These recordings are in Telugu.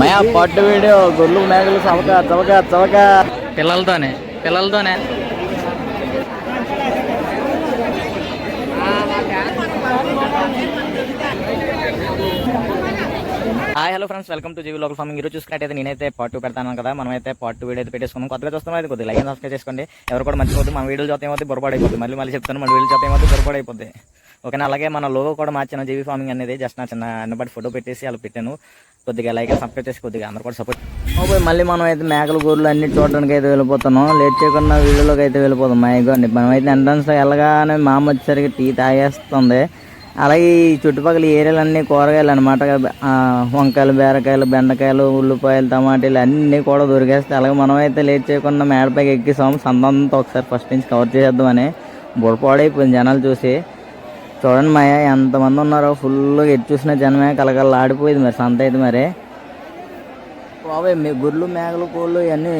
మయా పట్టు వీడియో గొర్రెలు మేకలు చవక చవక చవక. పిల్లలతోనే పిల్లలతోనే. Hi hello friends welcome to GV local farming. ఈరోజు చూసుకున్నట్టయితే నేనైతే పార్ట్ టూ పెడతాను కదా. మనమైతే పార్ట్ టూ వీడియో అయితే పెట్టేసుకున్నాం కొత్తగా చూస్తున్నాం అయితే కొద్దిగా లైక్ సబ్స్క్రైబ్ చేసుకోండి. ఎవరు కూడా మర్చిపోద్దు మన వీడియోలు చూస్తే ఏమవుతుంది బొరపాడు అయిపోతుంది మళ్ళీ మళ్ళీ చెప్తాను. మన వీడియో చూస్తే ఏమవుతుంది బొరపాడు ఓకేనా అలాగే మన లోగో కూడా మార్చాను జీవీ ఫార్మింగ్ అనేది జస్ట్ నా చిన్న అన్నబట్టి ఫోటో పెట్టేసి అలా పెట్టాను. కొద్దిగా లైక్ సపోర్ట్ చేసి కొద్దిగా అందరు కూడా సపోర్ట్ ఓకే మళ్ళీ మనం అయితే మేకల గూర్లు అన్ని చూడడానికి అయితే వెళ్ళిపోతున్నాం. లేట్ చేయకుండా వీడియోలోకి అయితే వెళ్ళిపోతాం మా ఇగోండి మనం అయితే ఎంట్రన్స్లో వెళ్ళగానే మా అమ్మ వచ్చేసరికి టీ తాగేస్తుంది. అలాగే ఈ చుట్టుపక్కల ఏరియాలన్నీ కూరగాయలు అనమాట వంకాయలు బీరకాయలు బెండకాయలు ఉల్లిపాయలు టమాటీలు అన్నీ కూడా దొరికేస్తాయి. అలాగే మనం అయితే లేట్ చేయకుండా మేడపైకి ఎక్కిస్తాం సందంతా ఒకసారి ఫస్ట్ నుంచి కవర్ చేసేద్దామని బుడపాడైపోయింది జనాలు చూసి. చూడండి మాయ ఎంతమంది ఉన్నారో ఫుల్గా ఎటు చూసిన జనమే కలకల ఆడిపోయింది మరి సంత అయితే మరి. బాబాయ్ మీ గుర్లు మేకలు కోళ్ళు ఇవన్నీ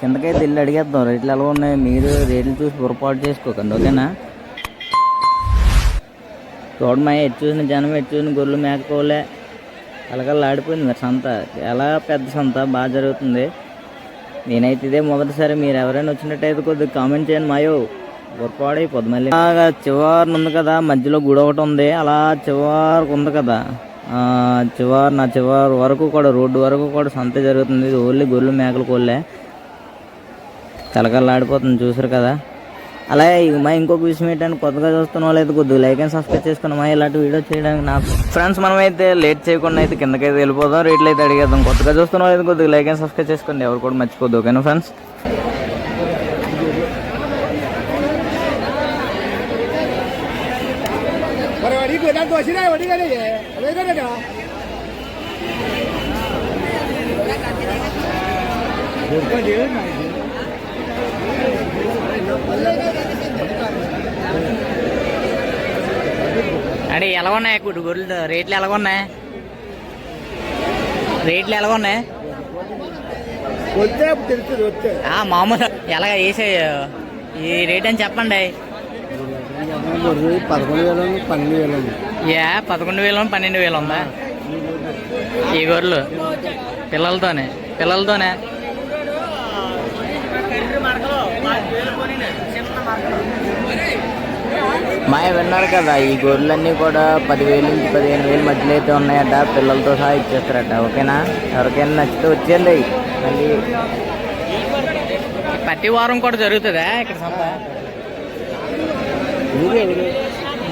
కిందకైతే వెళ్ళి అడిగేద్దాం రేట్లు ఎలా ఉన్నాయి మీరు రేట్లు చూసి పొరపాటు చేసుకోకండి ఓకేనా? చూడమా ఎటు చూసిన జనం ఎటు చూసిన గొర్రెలు మేకపోలే కలకల్లా ఆడిపోయింది మరి సంత. ఎలా పెద్ద సంత? బాగా జరుగుతుంది. నేనైతే ఇదే మొదటిసారి మీరు ఎవరైనా వచ్చినట్టయితే కొద్దిగా కామెంట్ చేయండి మాయో. గుర్పాడి పొద్దుమల్లి అలాగా చివరి ఉంది కదా మధ్యలో గుడి ఒకటి ఉంది. అలా చివరికి ఉంది కదా. చివరి నా చివరి వరకు కూడా రోడ్డు వరకు కూడా సంత జరుగుతుంది. ఇది ఓన్లీ గొర్రెలు మేకలు కోళ్ళే. తలకల్లాడిపోతుంది చూసారు కదా. అలాగే మా ఇంకొక విషయం ఏంటంటే కొత్తగా చూస్తున్న వాళ్ళైతే కొద్దిగా లైక్ అండ్ సబ్స్క్రైబ్ చేసుకుని మా ఇలాంటి వీడియో చేయడానికి నాకు ఫ్రెండ్స్ మనం అయితే లేట్ చేయకుండా అయితే కిందకైతే వెళ్ళిపోదాం. రేట్లు అయితే అడిగేద్దాం. కొత్తగా చూస్తున్న వాళ్ళైతే కొద్దిగా లైక్ అండ్ సబ్స్క్రైబ్ చేసుకోండి. ఎవరు కూడా మర్చిపోద్దు. ఓకేనా ఫ్రెండ్స్ మరి వాడికి నాకు వచ్చినా వడిగానే అదేగా అంటే ఎలా ఉన్నాయి? గుడ్డు గొర్రెలు రేట్లు ఎలా ఉన్నాయి? రేట్లు ఎలా ఉన్నాయి? వస్తే తెలుస్తుంది వస్తే మామూలు. ఎలాగ వేసే ఈ రేట్ అని చెప్పండి. పదకొండు వేలు పన్నెండు వేలు ఉంది యా పదకొండు వేలు పన్నెండు వేలు ఉందా? ఈ గొర్రెలు పిల్లలతోనే పిల్లలతోనే. మాయ విన్నారు కదా ఈ గొర్రెలన్నీ కూడా పదివేలు నుంచి పదిహేను వేలు మధ్యలో అయితే ఉన్నాయట పిల్లలతో సహా ఇచ్చేస్తారట ఓకేనా? ఎవరికైనా నచ్చితే వచ్చేయండి. మళ్ళీ ప్రతి వారం కూడా జరుగుతుందా ఇక్కడ సంత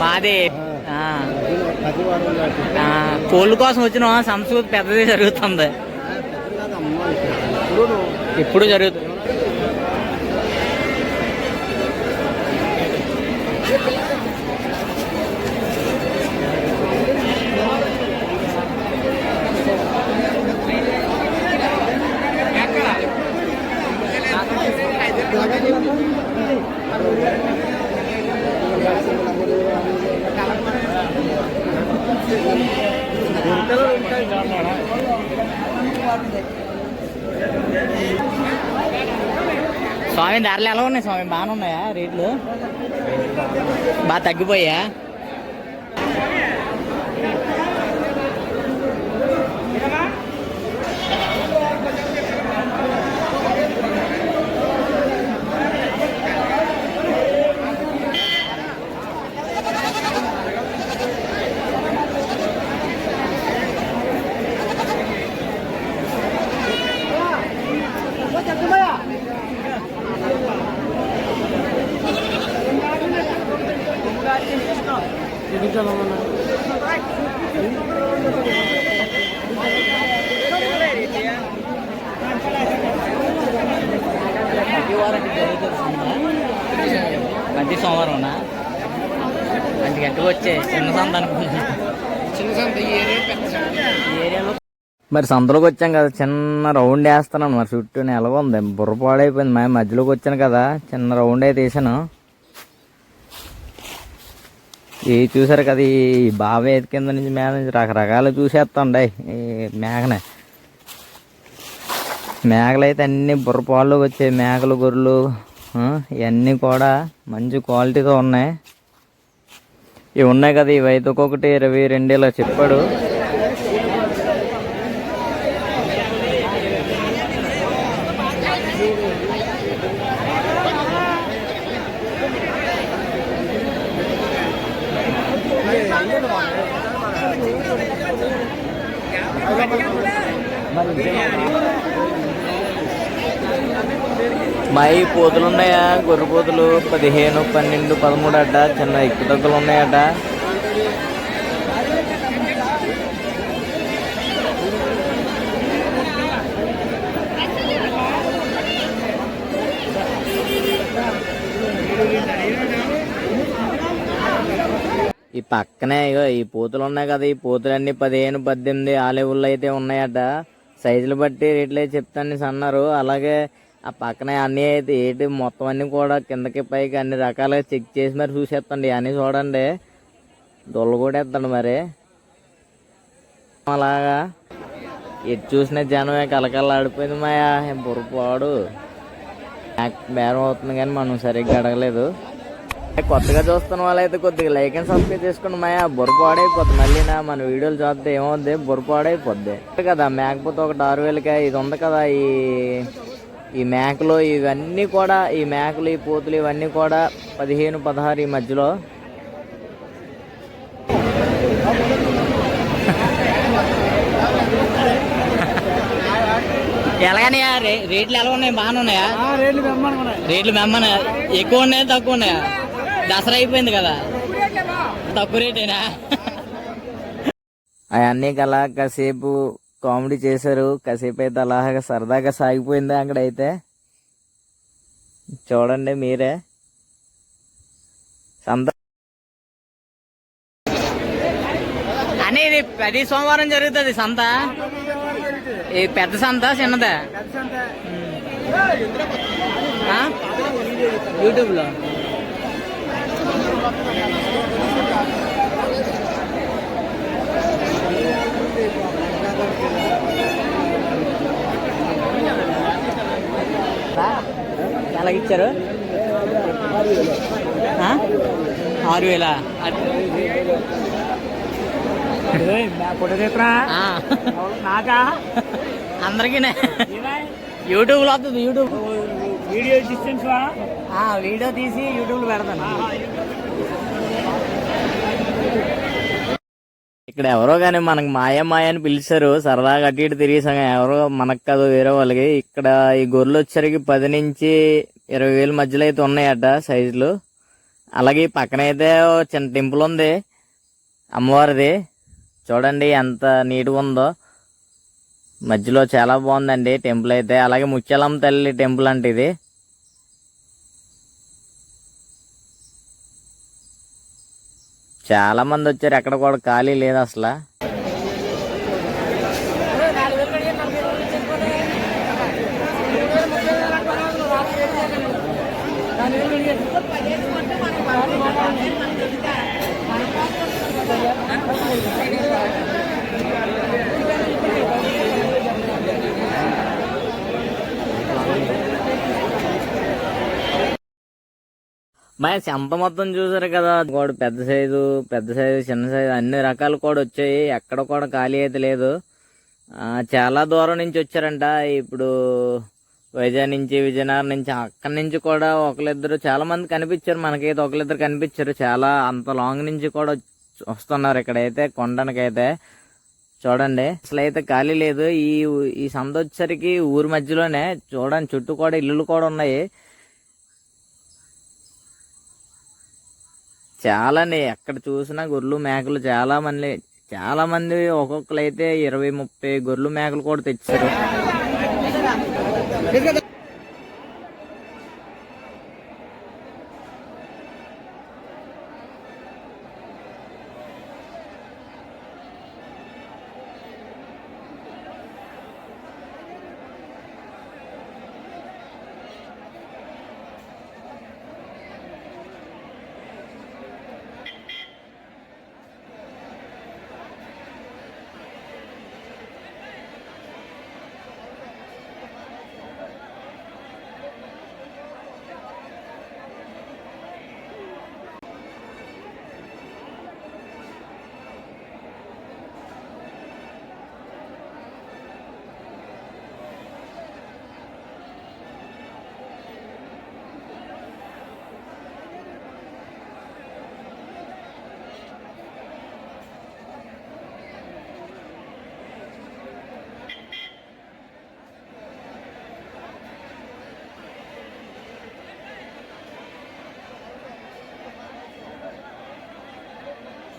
మాదే. కోళ్ళ కోసం వచ్చిన సంస్కృతి పెద్దది జరుగుతుంది. ఇప్పుడు జరుగుతుంది స్వామి ధరలు ఎలా ఉన్నాయి స్వామి? బాగానే ఉన్నాయా రేట్లు? బాగా తగ్గిపోయా? సంత? ప్రతి సోమవారం అంత గట్టిగా వచ్చే చిన్న సంత అనుకుంటా చిన్న సంత ఈ ఏరియా పెద్ద సంత ఈ ఏరియాలో మరి సంతలోకి వచ్చాం కదా చిన్న రౌండ్ వేస్తున్నాను. మరి చుట్టూ ఎలాగ ఉంది బుర్ర పాడైపోయింది మా మధ్యలోకి వచ్చాను కదా చిన్న రౌండ్ అయితే వేసాను. ఈ చూసారు కదా ఈ బావి ఎత్తి కింద నుంచి మేఘ నుంచి రకరకాలు చూసేస్తుండే ఈ మేఘనే. మేఘలైతే అన్ని బుర్రపాళ్ళు వచ్చాయి మేకలు గొర్రెలు ఇవన్నీ కూడా మంచి క్వాలిటీతో ఉన్నాయి. ఇవి ఉన్నాయి కదా ఇవి అయితే ఒక్కొక్కటి ఇరవై రెండు ఇలా చెప్పాడు. మా ఈ పోతులు ఉన్నాయా? గొర్రె పోతులు పదిహేను పన్నెండు పదమూడు అడ్డ. చిన్న ఎక్కువ తగ్గులు ఉన్నాయట. ఈ పక్కనే ఈ పూతలు ఉన్నాయి కదా. ఈ పూతలన్నీ పదిహేను పద్దెనిమిది ఆ లెవెల్లో అయితే ఉన్నాయట. సైజులు బట్టి రేట్లు అయితే చెప్తాను అన్నారు. అలాగే ఆ పక్కన అన్నీ అయితే ఏంటి మొత్తం అన్నీ కూడా కిందకి పైకి అన్ని రకాలుగా చెక్ చేసి మరి చూసేస్తండి అన్నీ చూడండి. దొల్ల కూడా ఎత్తండి మరి. అలాగా. ఎటు చూసిన జనమే ఆడిపోయింది మాయా. బుర్రపాడు. బేరం అవుతుంది కానీ మనం సరిగ్గా అడగలేదు. కొత్తగా చూస్తున్న వాళ్ళైతే కొద్దిగా లైక్ అండ్ సబ్స్క్రైబ్ చేసుకోండి మాయా. బుర్ర పాడైపోద్ది మళ్ళీ నా మన వీడియోలు చూస్తే ఏమవుద్ది? బుర్ర పాడైపోద్ది. కదా మేకపోతే ఒకటి ఆరు వేలకే ఇది ఉంది కదా ఈ ఈ మేకలు ఇవన్నీ కూడా ఈ మేకలు ఈ పూతులు ఇవన్నీ కూడా పదిహేను పదహారు ఈ మధ్యలో. ఎలాగనయా రేట్లు ఎలా ఉన్నాయి? బాగానే ఉన్నాయా? రేట్లు రేట్లు మెమ్మన ఎక్కువ ఉన్నాయా? తక్కువ ఉన్నాయా? దసరా అయిపోయింది కదా. తక్కువ రేటేనా? అవన్నీ అలా కాసేపు కామెడీ చేశారు. కాసేపు అయితే అలాగా సరదాగా సాగిపోయింది అక్కడ అయితే చూడండి మీరే. సంత అనేది ప్రతి సోమవారం జరుగుతుంది సంత. ఈ పెద్ద సంత చిన్నదా? యూట్యూబ్ లో ఎలాగిచ్చారు ఆ? ఆరు వేల. నాకా? అందరికీనే. యూట్యూబ్లో వస్తుంది యూట్యూబ్. వీడియో డిస్టెన్స్ వీడియో తీసి యూట్యూబ్లో పెడతాను. ఇక్కడ ఎవరో కానీ మనకు మాయ మాయ అని పిలిచారు. సరదాగా అటు ఇటు తిరిగేసాం ఎవరో మనకు కాదు వేరే వాళ్ళకి. ఇక్కడ ఈ గొర్రెలు వచ్చరికి పది నుంచి ఇరవై వేల మధ్యలో అయితే ఉన్నాయట సైజులు. అలాగే పక్కన అయితే చిన్న టెంపుల్ ఉంది. అమ్మవారిది. చూడండి ఎంత నీట్గా ఉందో. మధ్యలో చాలా బాగుందండి టెంపుల్ అయితే. అలాగే ముత్యాలమ్మ తల్లి టెంపుల్ అంటే ఇది. చాలా మంది వచ్చారు. ఎక్కడ కూడా ఖాళీ లేదు అసలు. మా చెంప మొత్తం చూసారు కదా కోడి పెద్ద సైజు పెద్ద సైజు చిన్న సైజు అన్ని రకాలు కూడా వచ్చాయి. ఎక్కడ కూడా ఖాళీ అయితే లేదు. చాలా దూరం నుంచి వచ్చారంట. ఇప్పుడు వైజాగ్ నుంచి విజయనగరం నుంచి అక్కడి నుంచి కూడా ఒకళ్ళిద్దరు చాలా మంది కనిపించారు. మనకైతే ఒకరిద్దరు కనిపించారు. చాలా అంత లాంగ్ నుంచి కూడా వస్తున్నారు ఇక్కడైతే కొండనకైతే. చూడండి అసలు అయితే ఖాళీ లేదు. ఈ ఈ సంద వచ్చేసరికి ఊరి మధ్యలోనే చూడండి చుట్టూ కూడా ఇల్లులు కూడా ఉన్నాయి. చాలానే ఎక్కడ చూసినా గొర్రెలు మేకలు చాలా మంది చాలా మంది ఒక్కొక్కరు అయితే ఇరవై ముప్పై గొర్రెలు మేకలు కూడా తెచ్చారు.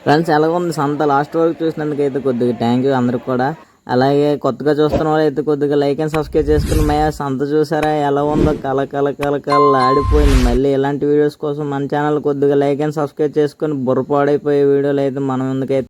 ఫ్రెండ్స్ ఎలా ఉంది. సంత లాస్ట్ వరకు చూసినందుకు అయితే కొద్దిగా థ్యాంక్ యూ అందరికి కూడా. అలాగే కొత్తగా చూస్తున్న వాళ్ళు అయితే కొద్దిగా లైక్ అండ్ సబ్స్క్రైబ్ చేసుకుని మయ సంత చూసారా? ఎలా ఉందో? కల కల కల కల ఆడిపోయింది. మళ్ళీ ఇలాంటి వీడియోస్ కోసం మన ఛానల్ కొద్దిగా లైక్ అండ్ సబ్స్క్రైబ్ చేసుకుని బుర్రపాడైపోయే వీడియోలు అయితే మనం ఎందుకైతే